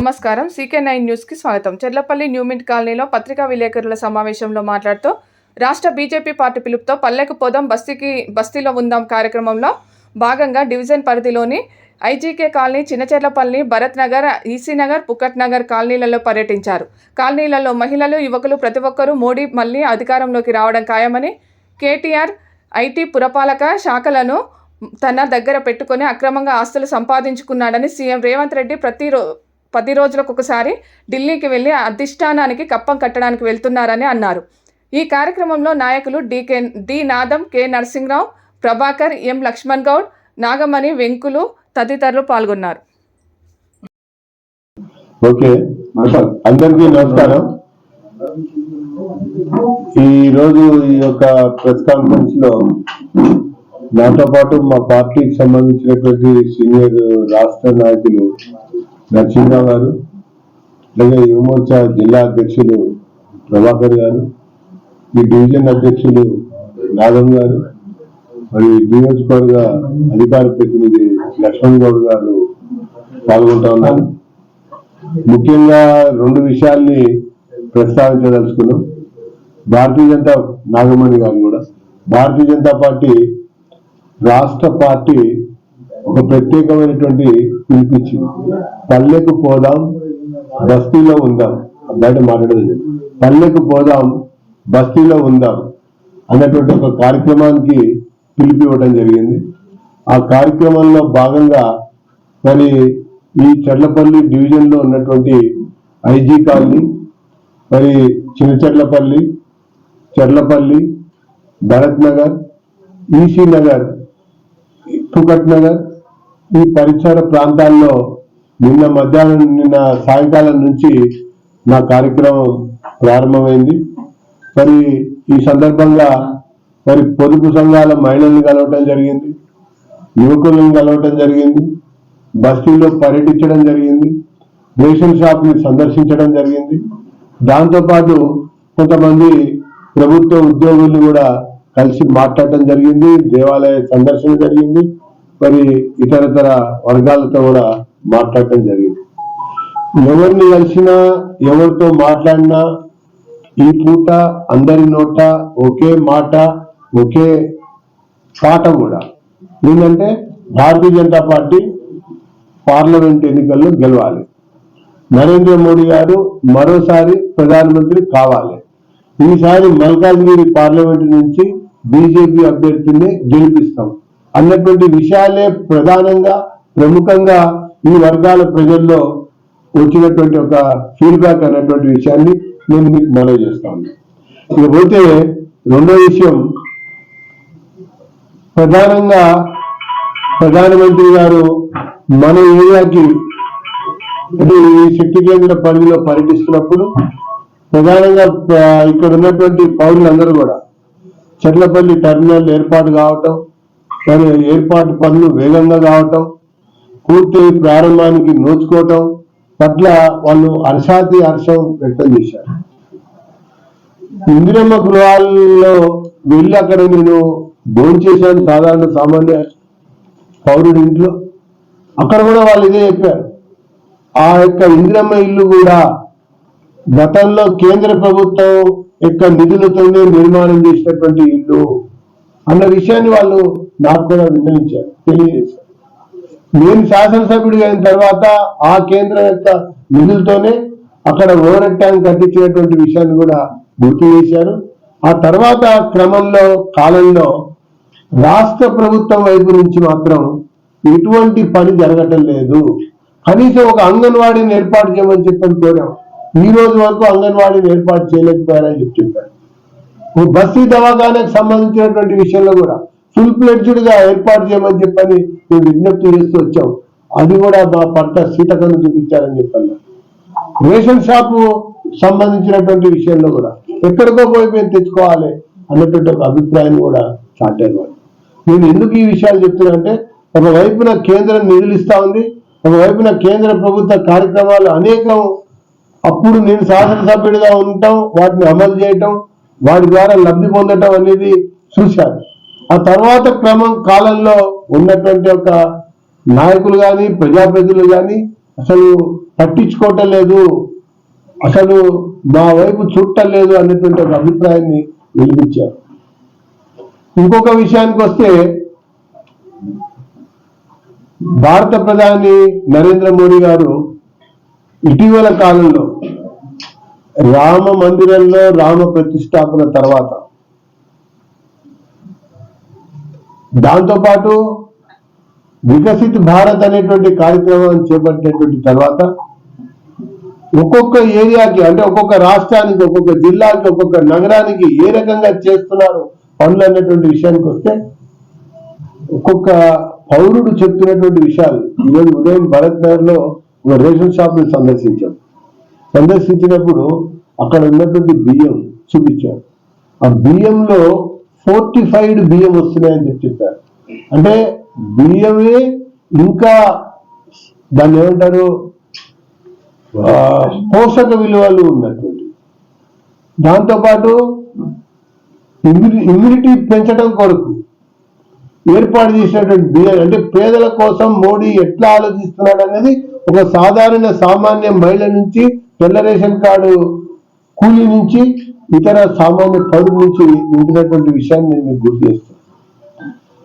నమస్కారం. CK nine న్యూస్కి స్వాగతం. చెర్లపల్లి న్యూమింట్ కాలనీలో పత్రికా విలేకరుల సమావేశంలో మాట్లాడుతూ రాష్ట్ర బీజేపీ పార్టీ పిలుపుతో పల్లెకు పోదాం బస్తీకి బస్తీలో ఉందాం కార్యక్రమంలో భాగంగా డివిజన్ పరిధిలోని IGK colony Chinnacherlapalli Bharat Nagar EC Nagar Pukkat Nagar కాలనీలలో పర్యటించారు. కాలనీలలో మహిళలు యువకులు ప్రతి ఒక్కరూ మోడీ మళ్ళీ అధికారంలోకి రావడం ఖాయమని కేటీఆర్ ఐటీ పురపాలక శాఖలను తన దగ్గర పెట్టుకొని అక్రమంగా ఆస్తులు సంపాదించుకున్నాడని సీఎం రేవంత్ రెడ్డి ప్రతిరో పది రోజులకు ఒకసారి ఢిల్లీకి వెళ్ళి అధిష్టానానికి కప్పం కట్టడానికి వెళ్తున్నారని అన్నారు. ఈ కార్యక్రమంలో నాయకులు DK D Nadam K Narasimharao Prabhakar M Laxman Goud Nagamani Venkulu తదితరులు పాల్గొన్నారు. ఓకే. అందరికీ నమస్కారం. ఈ రోజు ఈ యొక్క ప్రెస్ కాన్ఫరెన్స్లో నాతో పాటు మా పార్టీకి సంబంధించినటువంటి సీనియర్ రాష్ట్ర నాయకులు నరసింహరావు గారు అలాగే యువమోర్చా జిల్లా అధ్యక్షులు ప్రభాకర్ గారు ఈ డివిజన్ అధ్యక్షులు నాగం గారు మరి నియోజకవర్గ అధికార ప్రతినిధి లక్ష్మణ్ గౌడ్ గారు పాల్గొంటా ఉన్నారు. ముఖ్యంగా రెండు విషయాల్ని ప్రస్తావించదలుచుకున్నాం. భారతీయ జనతా నాగమణి గారు కూడా. భారతీయ జనతా పార్టీ రాష్ట్ర పార్టీ ఒక ప్రత్యేకమైనటువంటి పిలిపించింది. పల్లెకు పోదాం బస్తీలో ఉందాం. బయట మాట్లాడదు పల్లెకు పోదాం బస్తీలో ఉందాం అన్నటువంటి ఒక కార్యక్రమానికి పిలిపి ఇవ్వడం జరిగింది. ఆ కార్యక్రమంలో భాగంగా మరి ఈ చెర్లపల్లి డివిజన్లో ఉన్నటువంటి ఐజీ కాలనీ మరి చిన్న చెర్లపల్లి చెర్లపల్లి భరత్ నగర్ ఈసీ నగర్ పుకట్ నగర్ ఈ పరిసర ప్రాంతాల్లో నిన్న మధ్యాహ్నం నిన్న సాయంకాలం నుంచి నా కార్యక్రమం ప్రారంభమైంది. మరి ఈ సందర్భంగా మరి పొదుపు సంఘాల మహిళల్ని కలవటం జరిగింది యువకులను కలవటం జరిగింది బస్తీలో పర్యటించడం జరిగింది రేషన్ షాప్ని సందర్శించడం జరిగింది. దాంతోపాటు కొంతమంది ప్రభుత్వ ఉద్యోగులు కూడా కలిసి మాట్లాడటం జరిగింది దేవాలయ సందర్శన జరిగింది. మరి ఇతరతర వర్గాలతో కూడా మాట్లాడటం జరిగింది. ఎవరిని కలిసినా ఎవరితో మాట్లాడినా ఈ పూట అందరి నోట ఒకే మాట ఒకే పాట కూడా. ఏంటంటే భారతీయ జనతా పార్టీ పార్లమెంట్ ఎన్నికల్లో గెలవాలి. నరేంద్ర మోడీ గారు మరోసారి ప్రధానమంత్రి కావాలి. ఈసారి మల్కాజ్గిరి పార్లమెంట్ నుంచి బీజేపీ అభ్యర్థిని గెలిపిస్తాం. అన్నటువంటి విషయాలే ప్రధానంగా ప్రముఖంగా ఈ వర్గాల ప్రజల్లో వచ్చినటువంటి ఒక ఫీడ్బ్యాక్ అన్నటువంటి విషయాన్ని నేను మీకు మనవి చేస్తాను. ఇకపోతే రెండో విషయం ప్రధానంగా ప్రధానమంత్రి గారు మన ఏరియాకి అంటే ఈ శక్తి కేంద్ర పరిధిలో పర్యటిస్తున్నప్పుడు ప్రధానంగా ఇక్కడ ఉన్నటువంటి పౌరులందరూ కూడా చెట్లపల్లి టెర్మినల్ ఏర్పాటు కావటం మరి ఏర్పాటు పనులు వేగంగా కావటం పూర్తి ప్రారంభానికి నోచుకోవటం పట్ల వాళ్ళు హర్షాతి హర్షం వ్యక్తం చేశారు. ఇందిరమ్మ గృహాల్లో వెళ్ళి అక్కడ నేను భోంచేశాను సాధారణ సామాన్య పౌరుడి ఇంట్లో. అక్కడ కూడా వాళ్ళు ఇదే చెప్పారు. ఆ యొక్క ఇందిరమ్మ ఇల్లు కూడా గతంలో కేంద్ర ప్రభుత్వం యొక్క నిధులతోనే నిర్మాణం చేసినటువంటి ఇల్లు అన్న విషయాన్ని వాళ్ళు నాకు కూడా విన్నవించారు తెలియజేశారు. నేను శాసనసభ్యుడిగా అయిన తర్వాత ఆ కేంద్రం యొక్క నిధులతోనే అక్కడ ఓవర్ ట్యాంక్ కట్టించినటువంటి విషయాన్ని కూడా గుర్తు చేశారు. ఆ తర్వాత క్రమంలో కాలంలో రాష్ట్ర ప్రభుత్వం వైపు నుంచి మాత్రం ఎటువంటి పని జరగటం లేదు. కనీసం ఒక అంగన్వాడీని ఏర్పాటు చేయమని చెప్పని కోరాం. ఈ రోజు వరకు అంగన్వాడీని ఏర్పాటు చేయలేకపోయారని చెప్పి చెప్పారు. ఓ బస్తీ దవాఖానకు సంబంధించినటువంటి విషయంలో కూడా ఫుల్ ఫ్లెడ్జ్డ్గా ఏర్పాటు చేయమని చెప్పని మేము విజ్ఞప్తి చేస్తూ వచ్చాం. అది కూడా మా పంట సీతకను చూపించారని చెప్పాను రేషన్ షాపు సంబంధించినటువంటి విషయంలో కూడా ఎక్కడికో పోయి మేము తెచ్చుకోవాలి అన్నటువంటి ఒక అభిప్రాయాన్ని కూడా స్టార్ట్ అయినవాడు నేను ఎందుకు ఈ విషయాలు చెప్తున్నా అంటే ఒకవైపున కేంద్రం నిధులు ఇస్తా ఉంది ఒకవైపున కేంద్ర ప్రభుత్వ కార్యక్రమాలు అనేకం అప్పుడు నేను శాసనసభ్యుడిగా ఉండటం వాటిని అమలు చేయటం వాటి ద్వారా లబ్ధి పొందటం అనేది చూశాను. ఆ తర్వాత క్రమం కాలంలో ఉన్నటువంటి ఒక నాయకులు కానీ ప్రజాప్రతినిధులు కానీ అసలు పట్టించుకోవటం లేదు. అసలు మా వైపు చూడటలేదు అనేటువంటి ఒక అభిప్రాయాన్ని వెలిపించారు ఇంకొక విషయానికి వస్తే భారత ప్రధాని నరేంద్ర మోడీ గారు ఇటీవల కాలంలో రామ మందిరంలో రామ ప్రతిష్టాపన తర్వాత దాంతోపాటు వికసిత్ భారత్ అనేటువంటి కార్యక్రమం చేపట్టినటువంటి తర్వాత ఒక్కొక్క ఏరియాకి అంటే ఒక్కొక్క రాష్ట్రానికి ఒక్కొక్క జిల్లాకి ఒక్కొక్క నగరానికి ఏ రకంగా చేస్తున్నారు పనులు అనేటువంటి విషయానికి వస్తే ఒక్కొక్క పౌరుడు చెప్తున్నటువంటి విషయాలు. ఈరోజు ఉదయం భరత్ నగర్లో ఒక రేషన్ షాప్ని సందర్శించాం. సందర్శించినప్పుడు అక్కడ ఉన్నటువంటి బియ్యం చూపించారు ఆ బియ్యంలో ఫోర్టిఫైడ్ బియ్యం వస్తున్నాయని చెప్పి చెప్పారు. అంటే బియ్యమే ఇంకా దాన్ని ఏమంటారు? పోషక విలువలు ఉన్నటువంటి. దాంతోపాటు ఇమ్యూనిటీ పెంచడం కొరకు ఏర్పాటు చేసినటువంటి బియ్యం అంటే పేదల కోసం మోడీ ఎట్లా ఆలోచిస్తున్నాడు అనేది ఒక సాధారణ సామాన్య మహిళ నుంచి తెల్ల రేషన్ కార్డు కూలీ నుంచి ఇతర సామాన్య పౌరుల నుంచి ఉంటున్నటువంటి విషయాన్ని నేను మీకు గుర్తు చేస్తాను.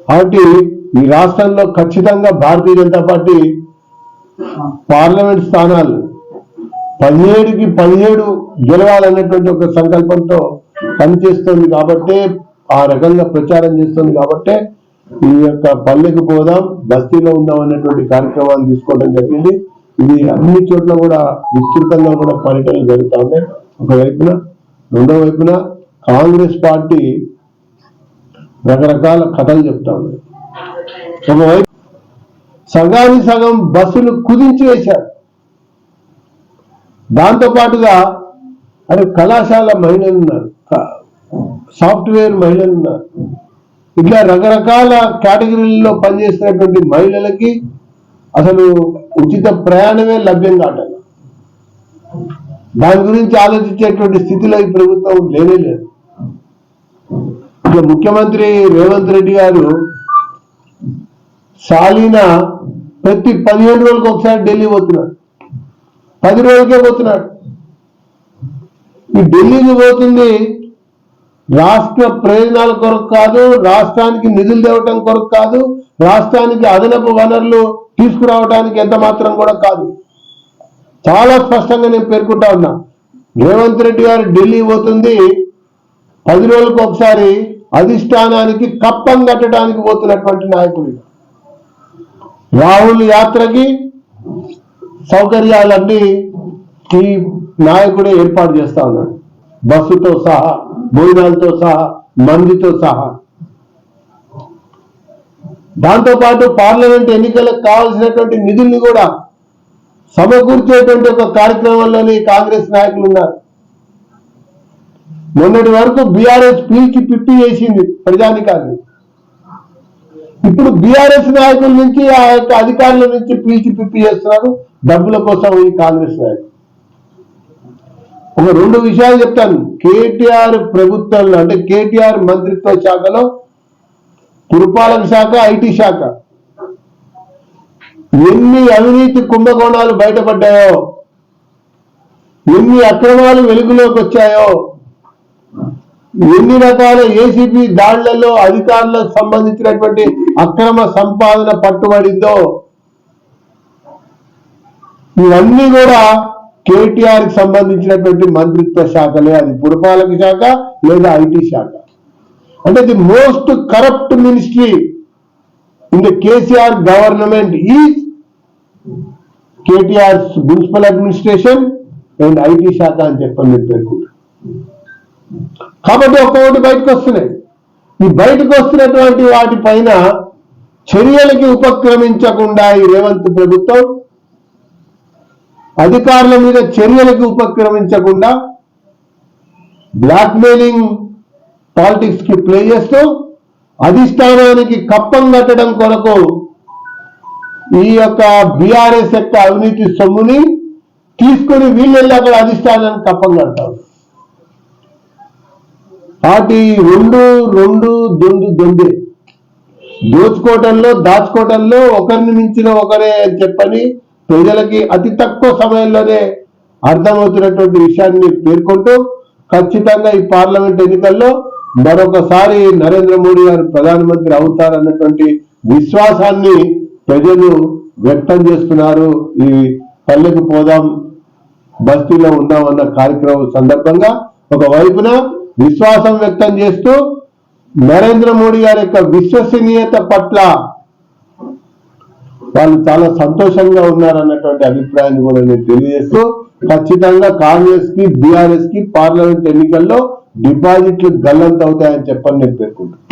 కాబట్టి ఈ రాష్ట్రంలో ఖచ్చితంగా భారతీయ జనతా పార్టీ పార్లమెంట్ స్థానాలు పదిహేడుకి పదిహేడు గెలవాలనేటువంటి ఒక సంకల్పంతో పనిచేస్తుంది కాబట్టే ఆ రకంగా ప్రచారం చేస్తుంది కాబట్టే ఈ యొక్క పల్లెకు పోదాం బస్తీలో ఉందాం అనేటువంటి కార్యక్రమాన్ని తీసుకోవడం జరిగింది. ఇది అన్ని చోట్ల కూడా విస్తృతంగా కూడా పర్యటనలు జరుగుతా ఉన్నాయి. ఒకవైపున రెండో వైపున కాంగ్రెస్ పార్టీ రకరకాల కథలు చెప్తా ఉంది. ఒకవైపు సగాని సగం బస్సులు కుదించి వేశారు. దాంతో పాటుగా అరే కళాశాల మహిళలు ఉన్నారు. సాఫ్ట్వేర్ మహిళలు ఉన్నారు. ఇట్లా రకరకాల కేటగిరీల్లో పనిచేస్తున్నటువంటి మహిళలకి అసలు ఉచిత ప్రయాణమే లభ్యం కావటం దాని గురించి ఆలోచించేటువంటి స్థితిలో ఈ ప్రభుత్వం లేనే లేదు. ఇక ముఖ్యమంత్రి రేవంత్ రెడ్డి గారు సాలిన ప్రతి పదిహేను రోజులకు ఒకసారి ఢిల్లీ పోతున్నాడు పది రోజులకే పోతున్నాడు ఈ ఢిల్లీకి పోతుంది రాష్ట్ర ప్రయోజనాల కొరకు కాదు రాష్ట్రానికి నిధులు తేవటం కొరకు కాదు రాష్ట్రానికి అదనపు వనరులు తీసుకురావడానికి ఎంత మాత్రం కూడా కాదు. చాలా స్పష్టంగా నేను పేర్కొంటా ఉన్నా. రేవంత్ రెడ్డి గారు ఢిల్లీ పోతుంది పది రోజులకు ఒకసారి అధిష్టానానికి కప్పం కట్టడానికి పోతున్నటువంటి నాయకుడు రాహుల్ యాత్రకి సౌకర్యాలన్నీ ఈ నాయకుడే ఏర్పాటు చేస్తా ఉన్నాడు. బస్సుతో సహా భోజనాలతో సహా మందితో సహా. దాంతో పాటు పార్లమెంట్ ఎన్నికలకు కావాల్సినటువంటి నిధుల్ని కూడా సమకూర్చేటువంటి ఒక కార్యక్రమంలోనే కాంగ్రెస్ నాయకులు ఉన్నారు. మొన్నటి వరకు బీఆర్ఎస్ పీకి పిప్పి చేసింది ప్రజానికాన్ని. ఇప్పుడు బీఆర్ఎస్ నాయకుల నుంచి ఆ యొక్క అధికారుల నుంచి పీచి పిప్పి చేస్తున్నారు డబ్బుల కోసం ఈ కాంగ్రెస్ నాయకులు. ఒక రెండు విషయాలు చెప్తాను. కేటీఆర్ ప్రభుత్వంలో అంటే కేటీఆర్ మంత్రిత్వ శాఖలో పురపాలక శాఖ ఐటీ శాఖ. ఎన్ని అవినీతి కుంభకోణాలు బయటపడ్డాయో ఎన్ని అక్రమాలు వెలుగులోకి వచ్చాయో ఎన్ని రకాల ఏసీపీ దాడులలో అధికారులకు సంబంధించినటువంటి అక్రమ సంపాదన పట్టుబడిందో ఇవన్నీ కూడా కేటీఆర్కి సంబంధించినటువంటి మంత్రిత్వ శాఖలే. అది పురపాలక శాఖ లేదా ఐటీ శాఖ. అంటే the most corrupt ministry in the KCR government is KTR municipal administration and IT శాఖ అని చెప్పని మీరు పేర్కొంటారు. కాబట్టి ఒక్కొక్కటి బయటకు వస్తున్నాయి. ఈ బయటకు వస్తున్నటువంటి వాటిపైన చర్యలకి ఉపక్రమించకుండా ఈ రేవంత్ ప్రభుత్వం అధికారుల మీద చర్యలకు ఉపక్రమించకుండా బ్లాక్మెయిలింగ్ పాలిటిక్స్కి ప్లే చేస్తూ అధిష్టానానికి కప్పం కట్టడం కొరకు ఈ యొక్క బీఆర్ఎస్ యొక్క అవినీతి సొమ్ముని తీసుకొని వీళ్ళు వెళ్ళి అక్కడ అధిష్టానాన్ని కప్పం అంటారు. వాటి రెండు రెండు దొందు దొందే. దోచుకోవటంలో దాచుకోవటంలో ఒకరిని మించిన ఒకరే అని చెప్పని ప్రజలకి అతి తక్కువ సమయంలోనే అర్థమవుతున్నటువంటి విషయాన్ని పేర్కొంటూ ఖచ్చితంగా ఈ పార్లమెంట్ ఎన్నికల్లో మరొకసారి నరేంద్ర మోడీ గారు ప్రధానమంత్రి అవుతారన్నటువంటి విశ్వాసాన్ని ప్రజలు వ్యక్తం చేస్తున్నారు ఈ పల్లెకు పోదాం బస్తీలో ఉన్నామన్న కార్యక్రమం సందర్భంగా ఒక వైపున విశ్వాసం వ్యక్తం చేస్తూ నరేంద్ర మోడీ గారి యొక్క విశ్వసనీయత పట్ల వాళ్ళు చాలా సంతోషంగా ఉన్నారన్నటువంటి అభిప్రాయాన్ని కూడా నేను తెలియజేస్తూ ఖచ్చితంగా కాంగ్రెస్కి బీఆర్ఎస్కి పార్లమెంట్ ఎన్నికల్లో డిపాజిట్లు గల్లంత అవుతాయని చెప్పని నేను పేర్కొంటున్నాను